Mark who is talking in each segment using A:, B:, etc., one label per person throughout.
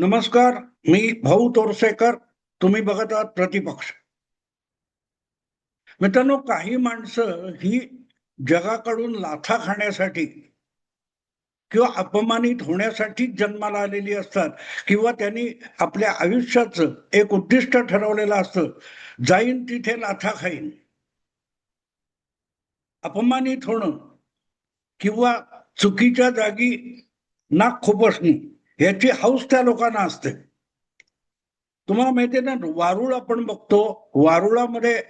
A: नमस्कार मी भाऊ तोरसेकर तुम्ही बघत आहात प्रतिपक्ष. मित्रांनो काही माणसं ही जगाकडून लाथा खाण्यासाठी किंवा अपमानित होण्यासाठी जन्माला आलेली असतात किंवा त्यांनी आपल्या आयुष्याचं एक उद्दिष्ट ठरवलेलं असतं जाईन तिथे लाथा खाईन. अपमानित होणं किंवा चुकीच्या जागी नाक खुपसणे याची हौस त्या लोकांना असते. तुम्हाला माहितीये ना वारुळ आपण बघतो वारुळामध्ये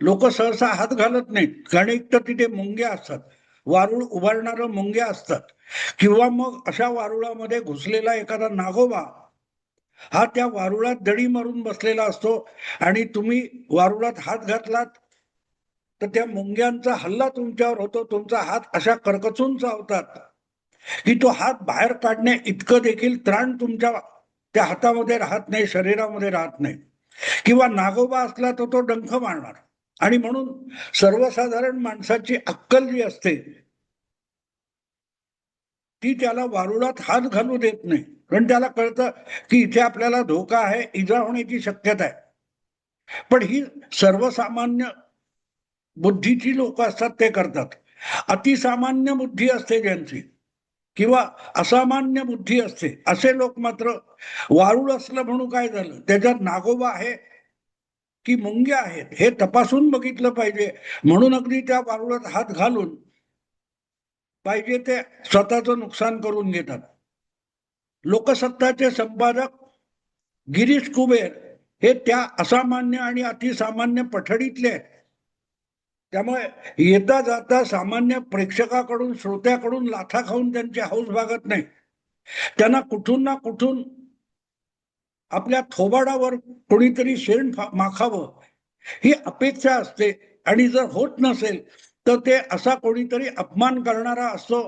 A: लोक सहसा हात घालत नाहीत. कारण एक तर तिथे मुंग्या असतात. वारुळ उभारणार मुंग्या असतात. किंवा मग अशा वारुळामध्ये घुसलेला एखादा नागोबा हा त्या वारुळात दडी मारून बसलेला असतो. आणि तुम्ही वारुळात हात घातलात तर त्या मुंग्यांचा हल्ला तुमच्यावर होतो. तुमचा हात अशा करकचून चावतात. की तो हात बाहेर काढण्या इतकं देखील त्राण तुमच्या त्या हातामध्ये राहत नाही शरीरामध्ये राहत नाही. किंवा नागोबा असला तर तो डंख मारणार. आणि म्हणून सर्वसाधारण माणसाची अक्कल जी असते ती त्याला वारुळात हात घालू देत नाही. कारण त्याला कळतं की इथे आपल्याला धोका आहे इजा होण्याची शक्यता आहे. पण ही सर्वसामान्य बुद्धीची लोक असतात ते करतात. अतिसामान्य बुद्धी असते ज्यांची. किंवा असामान्य बुद्धी असते असे लोक मात्र वारुळ असलं म्हणून काय झालं? त्याच्यात नागोबा आहे की मुंग्या आहेत हे तपासून बघितलं पाहिजे. म्हणून अगदी त्या वारुळात हात घालून पाहिजे ते स्वतःचं नुकसान करून घेतात. लोकसत्ताचे संपादक गिरीश कुबेर हे त्या असामान्य आणि अतिसामान्य पठडीतले आहेत. त्यामुळे येता जाता सामान्य प्रेक्षकाकडून श्रोत्याकडून लाथा खाऊन त्यांची हौस भागत नाही. त्यांना कुठून ना कुठून आपल्या थोबाडावर कोणीतरी शेण माखावं ही अपेक्षा असते. आणि जर होत नसेल तर ते असा कोणीतरी अपमान करणारा असतो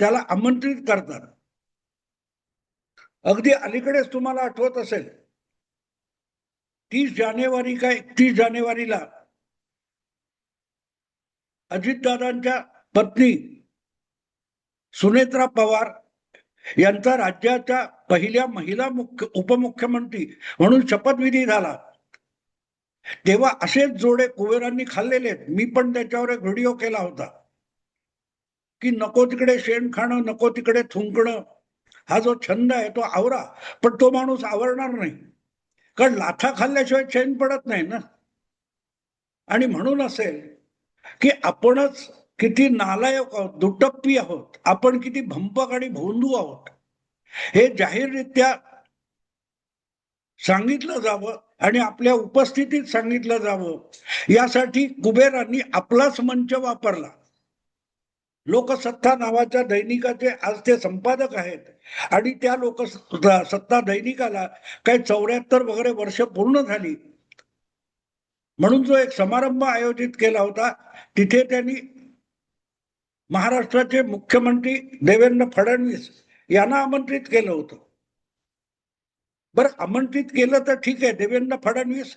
A: त्याला आमंत्रित करतात. अगदी अलीकडेच तुम्हाला आठवत असेल तीस जानेवारी का एकतीस जानेवारीला अजितदादांच्या पत्नी सुनेत्रा पवार यांचा राज्याच्या पहिल्या महिला मुख्य उपमुख्यमंत्री म्हणून शपथविधी झाला. तेव्हा असेच जोडे कुबेरांनी खाल्लेले आहेत. मी पण त्याच्यावर एक व्हिडिओ केला होता. की नको तिकडे शेण खाणं नको तिकडे थुंकणं. हा जो छंद आहे तो आवरा. पण तो माणूस आवरणार नाही. कारण लाथा खाल्ल्याशिवाय शेण पडत नाही ना. आणि म्हणून असेल की आपणच किती नालायक आहोत दुटप्पी आहोत आपण किती भंपक आणि भोंदू आहोत. हे जाहीररित्या सांगितलं जावं आणि आपल्या उपस्थितीत सांगितलं जावं. यासाठी कुबेरांनी आपलाच मंच वापरला. लोकसत्ता नावाच्या दैनिकाचे आज ते संपादक आहेत आणि त्या लोकसत्ता दैनिकाला काही चौऱ्याहत्तर वगैरे वर्ष पूर्ण झाली. म्हणून जो एक समारंभ आयोजित केला होता तिथे त्यांनी महाराष्ट्राचे मुख्यमंत्री देवेंद्र फडणवीस यांना आमंत्रित केलं होतं. बरं आमंत्रित केलं तर ठीक आहे देवेंद्र फडणवीस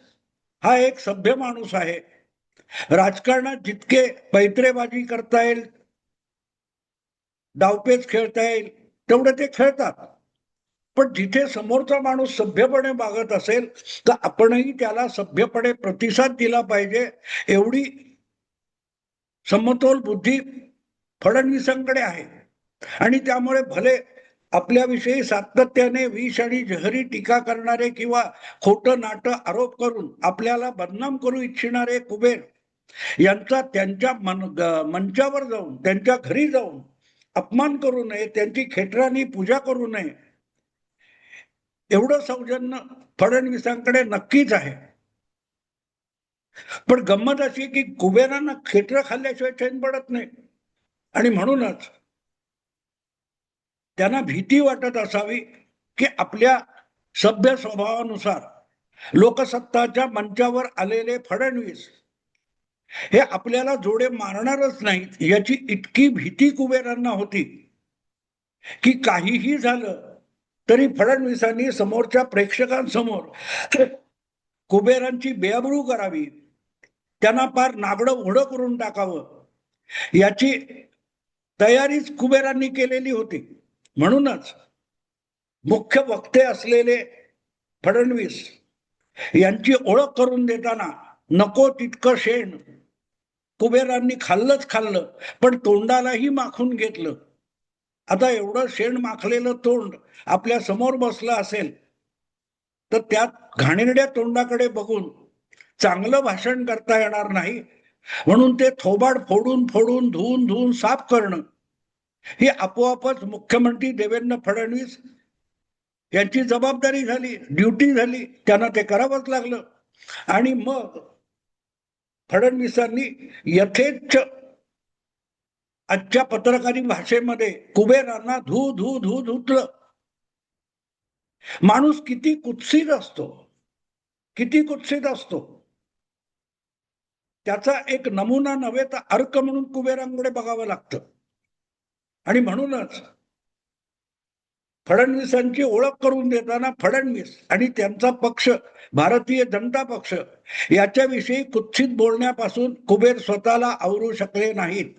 A: हा एक सभ्य माणूस आहे. राजकारणात जितके पैत्रेबाजी करता येईल डावपेच खेळता येईल तेवढं ते खेळतात. पण जिथे समोरचा माणूस सभ्यपणे मागत असेल तर आपणही त्याला सभ्यपणे प्रतिसाद दिला पाहिजे. एवढी समतोल बुद्धी फडणवीसांकडे आहे. आणि त्यामुळे भले आपल्याविषयी सातत्याने विष आणि जहरी टीका करणारे किंवा खोटं नाटं आरोप करून आपल्याला बदनाम करू इच्छिणारे कुबेर यांचा त्यांच्या मन मंचावर जाऊन त्यांच्या घरी जाऊन अपमान करू नये त्यांची खेटरानी पूजा करू नये एवढं सौजन्य फडणवीसांकडे नक्कीच आहे. पण गंमत अशी की कुबेरांना खेटर खाल्ल्याशिवाय चैन पडत नाही. आणि म्हणूनच त्यांना भीती वाटत असावी की आपल्या सभ्य स्वभावानुसार लोकसत्ताच्या मंचावर आलेले फडणवीस हे आपल्याला जोडे मारणारच नाहीत याची इतकी भीती कुबेरांना होती की काहीही झालं तरी फडणवीसांनी समोरच्या प्रेक्षकांसमोर कुबेरांची बेअबरू करावी. त्यांना फार नागडं उडं करून टाकावं. याची तयारीच कुबेरांनी केलेली होती. म्हणूनच मुख्य वक्ते असलेले फडणवीस यांची ओळख करून देताना नको तितकं शेण कुबेरांनी खाल्लंच खाल्लं पण तोंडालाही माखून घेतलं. आता एवढं शेण माखलेलं तोंड आपल्यासमोर बसलं असेल तर त्यात घाणेरड्या तोंडाकडे बघून चांगलं भाषण करता येणार नाही. म्हणून ते थोबाड फोडून फोडून धुवून धुवून साफ करणं ही आपोआपच मुख्यमंत्री देवेंद्र फडणवीस यांची जबाबदारी झाली ड्युटी झाली त्यांना ते करावंच लागलं. आणि मग फडणवीसांनी यथेच्छ आजच्या पत्रकारी भाषेमध्ये कुबेरांना धू धू धू धुतलं. माणूस किती कुत्सित असतो. किती कुत्सित असतो. त्याचा एक नमुना नव्हे तर अर्क म्हणून कुबेरांकडे बघावं लागतं. आणि म्हणूनच फडणवीसांची ओळख करून देताना फडणवीस आणि त्यांचा पक्ष भारतीय जनता पक्ष याच्याविषयी कुत्सित बोलण्यापासून कुबेर स्वतःला आवरू शकले नाहीत.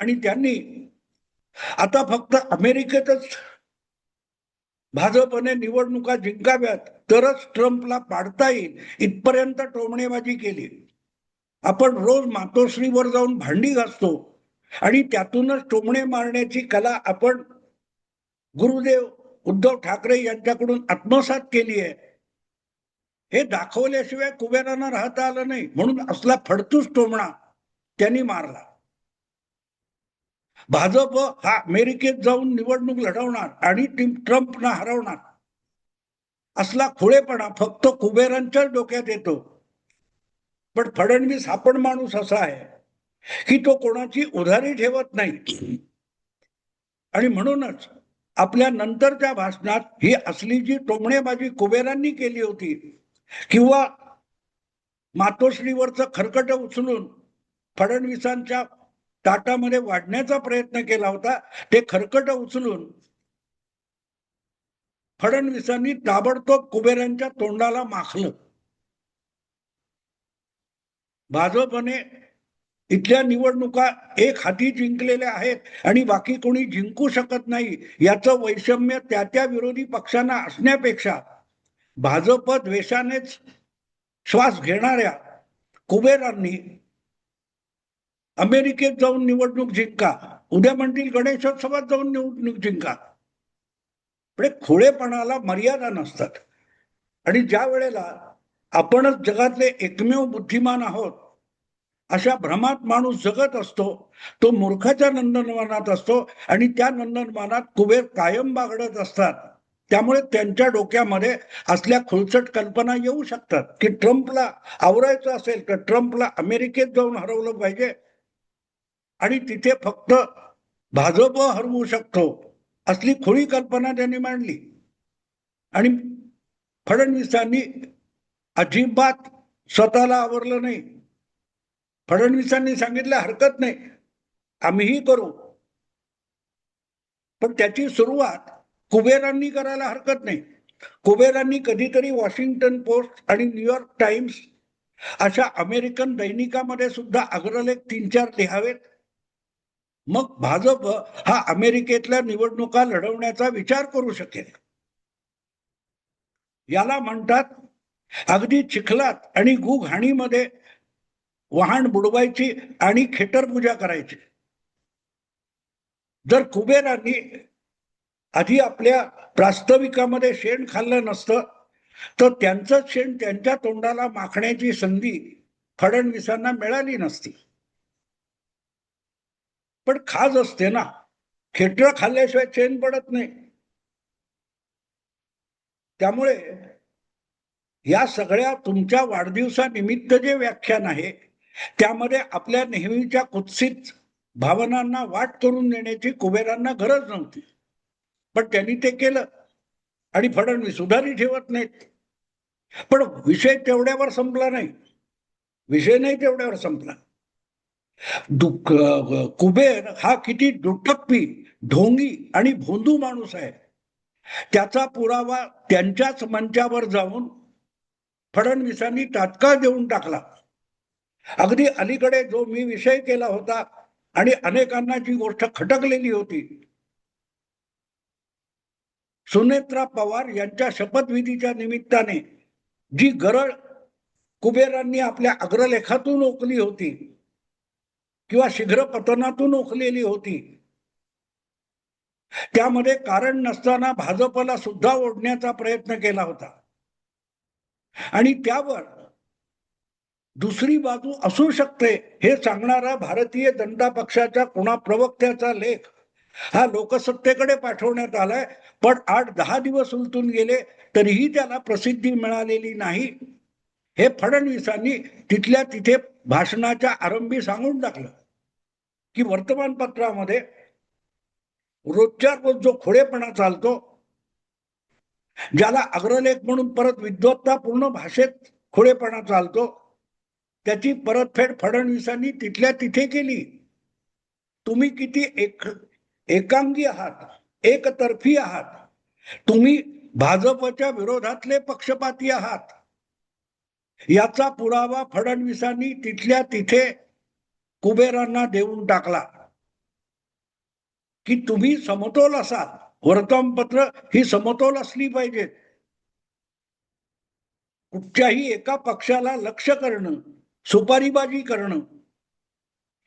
A: आणि त्यांनी आता फक्त अमेरिकेतच भाजपने निवडणुका जिंकाव्यात तरच ट्रम्पला पाडता येईल इथपर्यंत टोमणेबाजी केली. आपण रोज मातोश्रीवर जाऊन भांडी घासतो आणि त्यातूनच टोमणे मारण्याची कला आपण गुरुदेव उद्धव ठाकरे यांच्याकडून आत्मसात केली आहे. हे दाखवल्याशिवाय कुबेरांना राहता आलं नाही म्हणून असला फडतूस टोमणा त्यांनी मारला. भाजप हा अमेरिकेत जाऊन निवडणूक लढवणार आणि ट्रम्पना हरवणार. असला खुळेपणा फक्त कुबेरांच्याच डोक्यात येतो. पण फडणवीस हा पण माणूस असा आहे की तो कोणाची उधारी ठेवत नाही. आणि म्हणूनच आपल्या नंतरच्या भाषणात ही असली जी टोमणेबाजी कुबेरांनी केली होती किंवा मातोश्रीवरचं खरकट उचलून फडणवीसांच्या ताटामध्ये वाढण्याचा प्रयत्न केला होता ते खरकट उचलून फडणवीसांनी ताबडतोब कुबेरांच्या तोंडाला माखलं. भाजपने इथल्या निवडणुका एक हाती जिंकलेल्या आहेत आणि बाकी कोणी जिंकू शकत नाही याचं वैषम्य त्या त्या विरोधी पक्षांना असण्यापेक्षा भाजप द्वेषानेच श्वास घेणाऱ्या कुबेरांनी अमेरिकेत जाऊन निवडणूक जिंका. उद्या म्हणतील गणेशोत्सवात जाऊन निवडणूक जिंका. पण खोळेपणाला मर्यादा नसतात. आणि ज्या वेळेला आपणच जगातले एकमेव बुद्धिमान आहोत अशा भ्रमात माणूस जगत असतो तो मूर्खाच्या नंदनवनात असतो आणि त्या नंदनवनात कुबेर कायम बागडत असतात. त्यामुळे त्यांच्या डोक्यामध्ये असल्या खुलचट कल्पना येऊ शकतात की ट्रम्पला आवरायचं असेल तर ट्रम्पला अमेरिकेत जाऊन हरवलं पाहिजे आणि तिथे फक्त भाजप हरवू शकतो असली खोळी कल्पना त्यांनी मांडली. आणि फडणवीसांनी अजिबात स्वतःला आवरलं नाही. फडणवीसांनी सांगितलं हरकत नाही आम्हीही करू. पण त्याची सुरुवात कुबेरांनी करायला हरकत नाही. कुबेरांनी कधीतरी वॉशिंग्टन पोस्ट आणि न्यूयॉर्क टाइम्स अशा अमेरिकन दैनिकामध्ये सुद्धा अग्रलेख तीन चार लिहावेत. मग भाजप हा अमेरिकेतल्या निवडणुका लढवण्याचा विचार करू शकेल. याला म्हणतात अगदी चिखलात आणि गुघाणीमध्ये वाहन बुडवायची आणि खेटर पूजा करायची. जर कुबेरांनी आधी आपल्या प्रास्ताविकामध्ये शेण खाल्लं नसतं तर त्यांचं शेण त्यांच्या तोंडाला माखण्याची संधी फडणवीसांना मिळाली नसती. पण खाज असते ना. खेटर खाल्ल्याशिवाय चेन पडत नाही. त्यामुळे या सगळ्या तुमच्या वाढदिवसानिमित्त जे व्याख्यान आहे त्यामध्ये आपल्या नेहमीच्या कुत्सित भावनांना वाट करून देण्याची कुबेरांना गरज नव्हती. पण त्यांनी ते केलं आणि फडणवीस उधारी ठेवत नाहीत. पण विषय तेवढ्यावर संपला नाही. विषय नाही तेवढ्यावर संपला. कुबेर हा किती दुटप्पी ढोंगी आणि भोंदू माणूस आहे. त्याचा पुरावा त्यांच्याच मंचावर जाऊन फडणवीसांनी तात्काळ देऊन टाकला. अगदी अलीकडे जो मी विषय केला होता आणि अनेकांना जी गोष्ट खटकलेली होती. सुनेत्रा पवार यांच्या शपथविधीच्या निमित्ताने जी गरळ कुबेरांनी आपल्या अग्रलेखातून ओकली होती किंवा शीघ्र पतनातून ओकलेली होती. त्यामध्ये कारण नसताना भाजपला सुद्धा ओढण्याचा प्रयत्न केला होता. आणि त्यावर दुसरी बाजू असू शकते हे सांगणारा भारतीय जनता पक्षाच्या कुणा प्रवक्त्याचा लेख हा लोकसत्तेकडे पाठवण्यात आलाय. पण आठ दहा दिवस उलटून गेले तरीही त्याला प्रसिद्धी मिळालेली नाही. हे फडणवीसांनी तिथल्या तिथे भाषणाच्या आरंभी सांगून टाकलं की वर्तमानपत्रामध्ये रोजच्या रोज जो खोडेपणा चालतो ज्याला अग्रलेख म्हणून परत विद्वत्तापूर्ण भाषेत खोडेपणा चालतो त्याची परतफेड फडणवीसांनी तिथल्या तिथे केली. तुम्ही किती एक एकांगी आहात एकतर्फी आहात तुम्ही भाजपच्या विरोधातले पक्षपाती आहात याचा पुरावा फडणवीसांनी तिथल्या तिथे कुबेरांना देऊन टाकला. की तुम्ही समतोल असाल. वर्तमानपत्र ही समतोल असली पाहिजेत कुठच्याही एका पक्षाला लक्ष करणं सुपारीबाजी करणं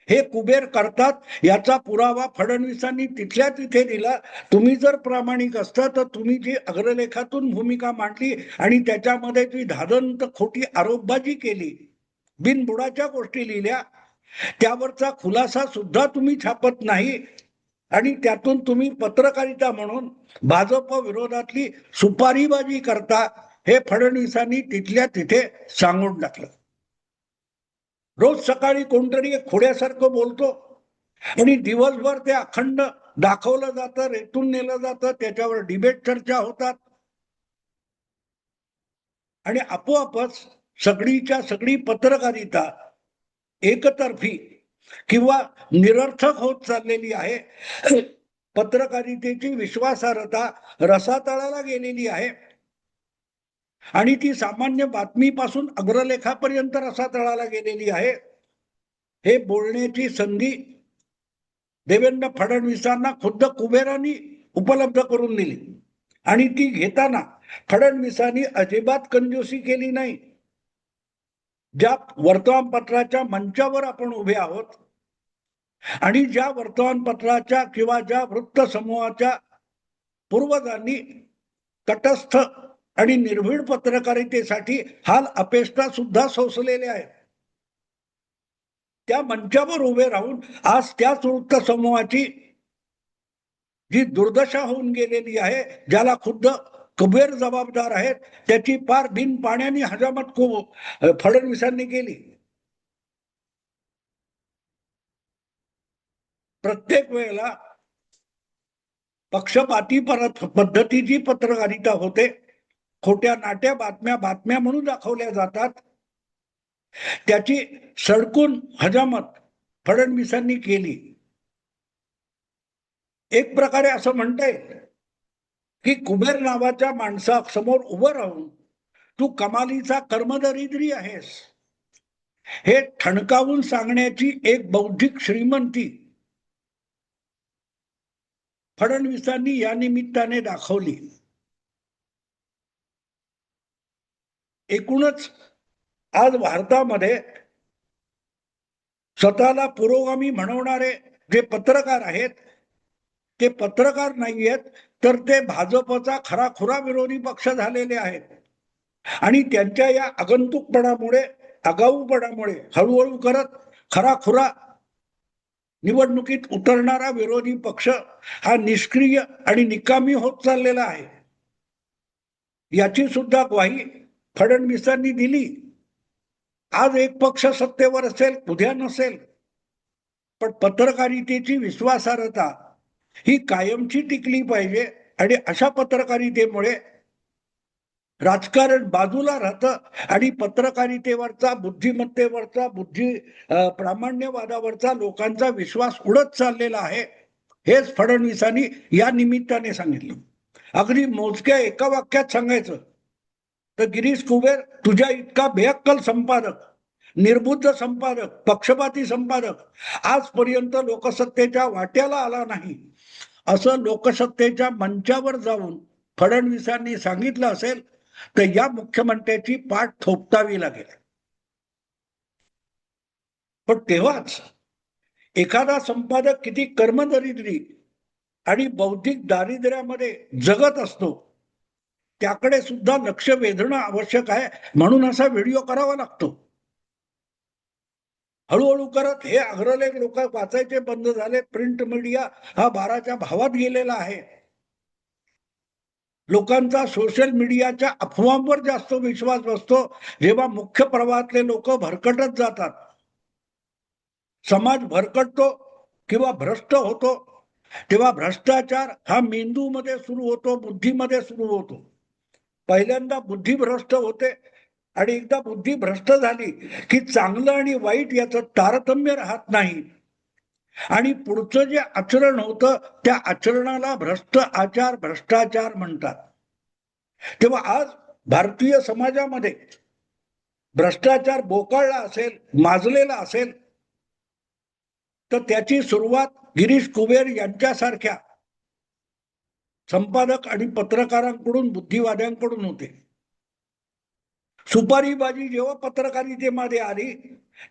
A: हे कुबेर करतात याचा पुरावा फडणवीसांनी तिथल्या तिथे दिला. तुम्ही जर प्रामाणिक असता तर तुम्ही जी अग्रलेखातून भूमिका मांडली आणि त्याच्यामध्ये जी धादंत खोटी आरोपबाजी केली बिनबुडाच्या गोष्टी लिहिल्या त्यावरचा खुलासा सुद्धा तुम्ही छापत नाही. आणि त्यातून तुम्ही पत्रकारिता म्हणून भाजप विरोधातली सुपारीबाजी करता हे फडणवीसांनी तिथल्या तिथे सांगून टाकलं. रोज सकाळी कोणतरी एक खोड्यासारखं बोलतो आणि दिवसभर ते अखंड दाखवलं जातं रेटून नेलं जातं त्याच्यावर डिबेट चर्चा होतात. आणि आपोआपच सगळीच्या सगळी पत्रकारिता एकतर्फी किंवा निरर्थक होत चाललेली आहे. पत्रकारितेची विश्वासार्हता रसातळाला गेलेली आहे. आणि ती सामान्य बातमीपासून अग्रलेखापर्यंत रसातळाला गेलेली आहे. हे बोलण्याची संधी देवेंद्र फडणवीसांना खुद्द कुबेरांनी उपलब्ध करून दिली. आणि ती घेताना फडणवीसांनी अजिबात कंजूसी केली नाही. ज्या वर्तमानपत्राच्या मंचावर आपण उभे आहोत आणि ज्या वर्तमानपत्राच्या किंवा ज्या वृत्तसमूहाच्या पूर्वजांनी तटस्थ आणि निर्भीड पत्रकारितेसाठी हाल अपेष्टा सुद्धा सोसलेल्या आहेत. त्या मंचावर उभे राहून आज त्याच वृत्तसमूहाची जी दुर्दशा होऊन गेलेली आहे ज्याला खुद्द कुबेर जबाबदार आहेत त्याची पार बिन पाण्याने हजामत को फडणवीसांनी केली. प्रत्येक वेळेला पक्षपाती परत पद्धतीची पत्रकारिता होते. खोट्या नाट्या बातम्या बातम्या म्हणून दाखवल्या जातात. त्याची सडकून हजामत फडणवीसांनी केली. एक प्रकारे असं म्हणता येईल की कुबेर नावाच्या माणसासमोर उभं राहून तू कमालीचा कर्मदरिद्री आहेस. हे ठणकावून सांगण्याची एक बौद्धिक श्रीमंती फडणवीसांनी या निमित्ताने दाखवली. एकूणच आज भारतामध्ये स्वतःला पुरोगामी म्हणवणारे जे पत्रकार आहेत ते पत्रकार नाही आहेत तर ते भाजपचा खराखुरा विरोधी पक्ष झालेले आहेत. आणि त्यांच्या या आगंतुकपणामुळे आगाऊपणामुळे हळूहळू करत खराखुरा निवडणुकीत उतरणारा विरोधी पक्ष हा निष्क्रिय आणि निकामी होत चाललेला आहे. याची सुद्धा ग्वाही फडणवीसांनी दिली. आज एक पक्ष सत्तेवर असेल उद्या नसेल. पण पत्रकारितेची विश्वासार्हता ही कायमची टिकली पाहिजे आणि अशा पत्रकारितेमुळे राजकारण बाजूला राहतं आणि पत्रकारितेवरचा बुद्धिमत्तेवरचा बुद्धी प्रामाण्यवादावरचा लोकांचा विश्वास उडत चाललेला आहे हेच फडणवीसांनी या निमित्ताने सांगितलं. अगदी मोजक्या एका वाक्यात सांगायचं तर गिरीश कुबेर तुझ्या इतका बेअक्कल संपादक निर्बुद्ध संपादक पक्षपाती संपादक आजपर्यंत लोकसत्तेच्या वाट्याला आला नाही. असं लोकसत्तेच्या मंचावर जाऊन फडणवीसांनी सांगितलं असेल तर या मुख्यमंत्र्याची पाठ थोपटावी लागेल. पण तेव्हाच एखादा संपादक किती कर्मदरिद्री आणि बौद्धिक दारिद्र्यामध्ये जगत असतो त्याकडे सुद्धा लक्ष वेधणं आवश्यक आहे. म्हणून असा व्हिडिओ करावा लागतो. हळूहळू करत हे अग्रलेख लोक वाचायचे बंद झाले. प्रिंट मीडिया हा बाराच्या भावात गेलेला आहे. लोकांचा सोशल मीडियाच्या अफवांवर जास्त विश्वास बसतो. जेव्हा मुख्य प्रवाहातले लोक भरकटत जातात. समाज भरकटतो किंवा भ्रष्ट होतो. तेव्हा भ्रष्टाचार हा मेंदूमध्ये सुरू होतो बुद्धीमध्ये सुरू होतो. पहिल्यांदा बुद्धी भ्रष्ट होते आणि एकदा बुद्धी भ्रष्ट झाली की चांगलं आणि वाईट याचं तारतम्य राहत नाही. आणि पुढचं जे आचरण होतं त्या आचरणाला भ्रष्ट आचार भ्रष्टाचार म्हणतात. तेव्हा आज भारतीय समाजामध्ये भ्रष्टाचार बोकाळला असेल माजलेला असेल तर त्याची सुरुवात गिरीश कुबेर यांच्यासारख्या संपादक आणि पत्रकारांकडून बुद्धिवाद्यांकडून होते. सुपारीबाजी जेव्हा पत्रकारितेमध्ये आली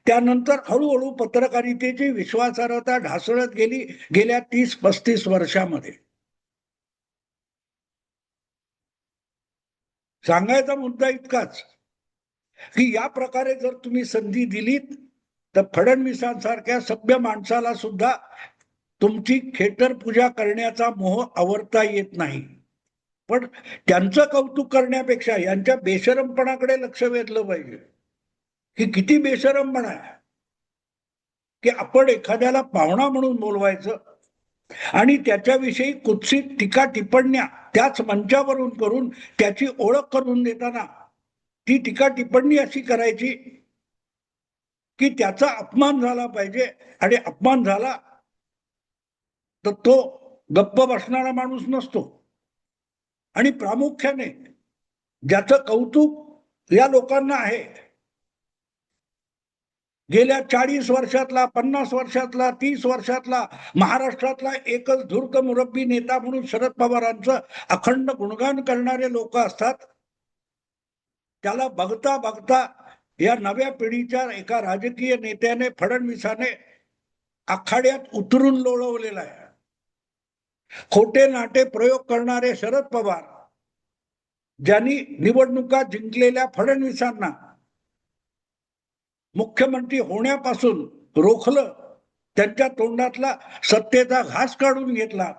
A: त्यानंतर हळूहळू पत्रकारितेची विश्वासार्हता ढासळत गेली गेल्या तीस पस्तीस वर्षामध्ये. सांगायचा मुद्दा इतकाच की या प्रकारे जर तुम्ही संधी दिलीत तर फडणवीसांसारख्या सभ्य माणसाला सुद्धा तुमची खेटर पूजा करण्याचा मोह आवरता येत नाही. पण त्यांचं कौतुक करण्यापेक्षा यांच्या बेशरमपणाकडे लक्ष वेधलं पाहिजे. की किती बेशरमपणा आहे. की आपण एखाद्याला पाहुणा म्हणून बोलवायचं आणि त्याच्याविषयी कुत्सित टीका टिप्पण्या त्याच मंचावरून करून त्याची ओळख करून देताना ती टीका टिप्पणी अशी करायची की त्याचा अपमान झाला पाहिजे आणि अपमान झाला तर तो गप्प बसणारा माणूस नसतो. आणि प्रामुख्याने ज्याचं कौतुक या लोकांना आहे. गेल्या चाळीस वर्षातला पन्नास वर्षातला तीस वर्षातला महाराष्ट्रातला एकच धूर्त मुरब्बी नेता म्हणून शरद पवारांचं अखंड गुणगान करणारे लोक असतात. त्याला बघता बघता या नव्या पिढीच्या एका राजकीय नेत्याने फडणवीसाने आखाड्यात उतरून लोळवलेला आहे. खोटे नाटे प्रयोग करणारे शरद पवार ज्यांनी निवडणुका जिंकलेल्या फडणवीसांना मुख्यमंत्री होण्यापासून रोखलं त्यांच्या तोंडातला सत्तेचा घास काढून घेतला.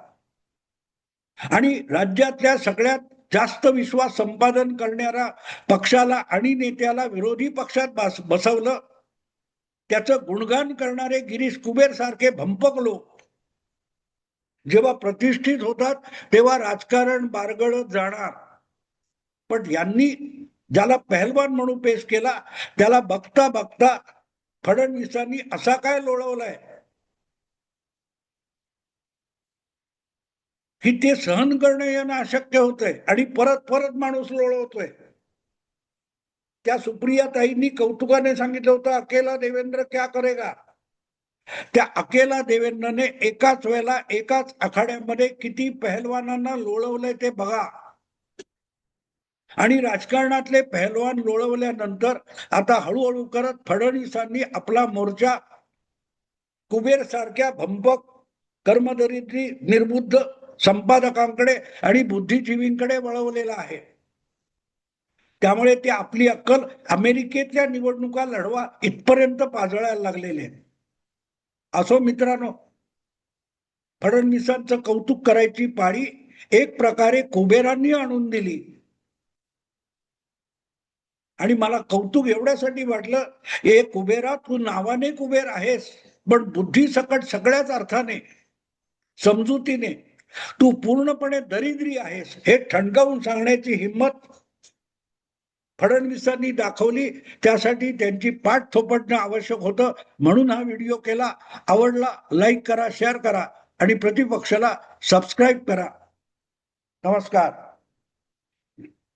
A: आणि राज्यातल्या सगळ्यात जास्त विश्वास संपादन करणाऱ्या पक्षाला आणि नेत्याला विरोधी पक्षात बस बसवलं. त्याचं गुणगान करणारे गिरीश कुबेर सारखे भंपक लोक जेव्हा प्रतिष्ठित होतात तेव्हा राजकारण बारगळत जाणार. पण यांनी ज्याला पहलवान म्हणून पेश केला त्याला बघता बघता फडणवीसांनी असा काय लोळवलाय? की ते सहन करणं यांना अशक्य होतंय आणि परत परत माणूस लोळवतोय. त्या सुप्रिया ताईंनी कौतुकाने सांगितलं होतं अकेला देवेंद्र क्या करेगा? त्या अकेला देवेंद्रने एकाच वेळेला एकाच आखाड्यामध्ये किती पहलवानांना लोळवलंय ते बघा. आणि राजकारणातले पहलवान लोळवल्यानंतर आता हळूहळू करत फडणवीसांनी आपला मोर्चा कुबेर सारख्या भंपक कर्मदरिद्री निर्बुद्ध संपादकांकडे आणि बुद्धिजीवींकडे वळवलेला आहे. त्यामुळे ते आपली अक्कल अमेरिकेतल्या निवडणुका लढवा इथपर्यंत पाजळायला लागलेले आहेत. असो मित्रांनो फडणवीसांचं कौतुक करायची पाळी एक प्रकारे कुबेरांनी आणून दिली. आणि मला कौतुक एवढ्यासाठी वाटलं हे कुबेरा तू नावाने कुबेर आहेस पण बुद्धी सकट सगळ्याच अर्थाने समजुतीने तू पूर्णपणे दरिद्री आहेस हे ठणकावून सांगण्याची हिंमत फडणवीसांनी दाखवली. त्यासाठी त्यांची पाठ थोपटणं आवश्यक होतं. म्हणून हा व्हिडिओ केला. आवडला लाईक करा शेअर करा आणि प्रतिपक्षाला सबस्क्राईब करा. नमस्कार.